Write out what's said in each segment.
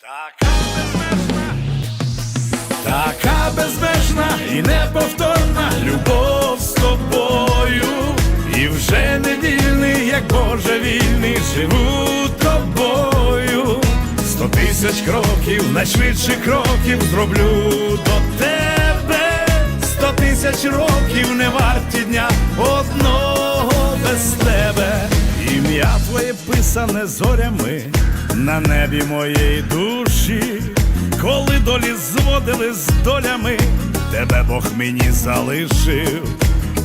Така безмежна, така безмежна і неповторна любов з тобою. І вже не вільний, як Боже вільний, живу тобою. Сто тисяч кроків, найшвидших кроків зроблю Твоє писане зорями на небі моєї душі, коли долі зводили з долями, тебе Бог мені залишив.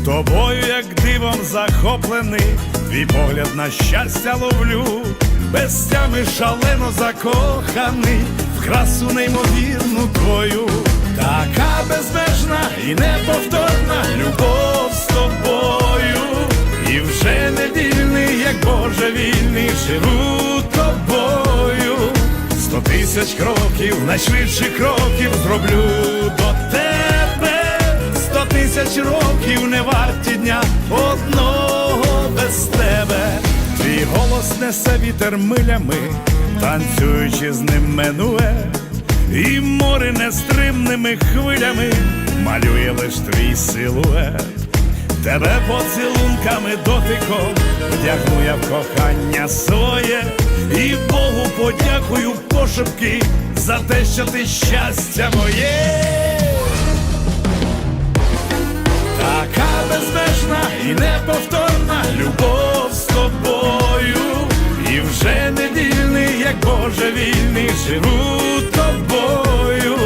Тобою, як дивом захоплений, твій погляд на щастя ловлю, без тями шалено закоханий, в красу неймовірну твою, така безмежна і неповторна любов як вільний, живу тобою. Сто тисяч кроків, найшвидших кроків зроблю до тебе. Сто тисяч років не варті дня одного без тебе. Твій голос несе вітер милями, танцюючи з ним минуе, і море нестримними хвилями малює лиш твій силует. Тебе поцілунками дотиком вдягну я в кохання своє, і Богу подякую пошепки за те, що ти щастя моє. Така безмежна і неповторна любов з тобою, і вже не вільний, як Боже вільний, живу тобою.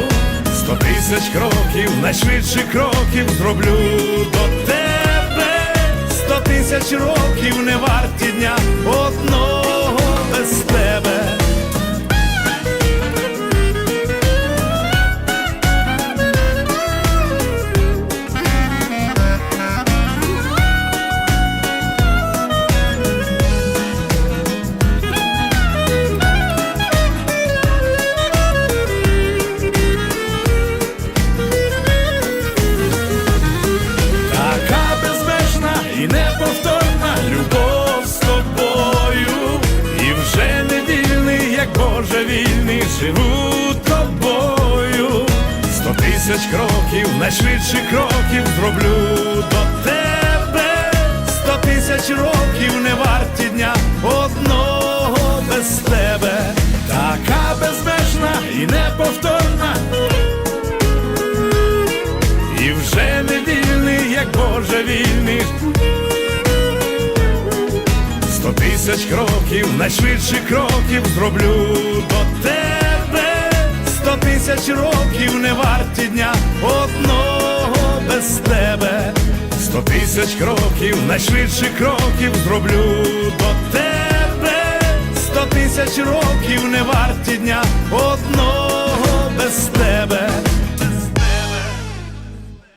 Сто тисяч кроків, найшвидших кроків зроблю до тебе. Тисяч років не варті дня Боже вільний, живу тобою. Сто тисяч кроків, найшвидших кроків зроблю до тебе. Сто тисяч років не варті дня одного без тебе. Така безмежна і неповторна і вже не вільний, як Боже вільний. Тисяч кроків, найшвидших кроків зроблю до тебе. Сто тисяч років не варті дня одного без тебе. Сто тисяч кроків, найшвидших кроків зроблю до тебе. Сто тисяч років не варті дня одного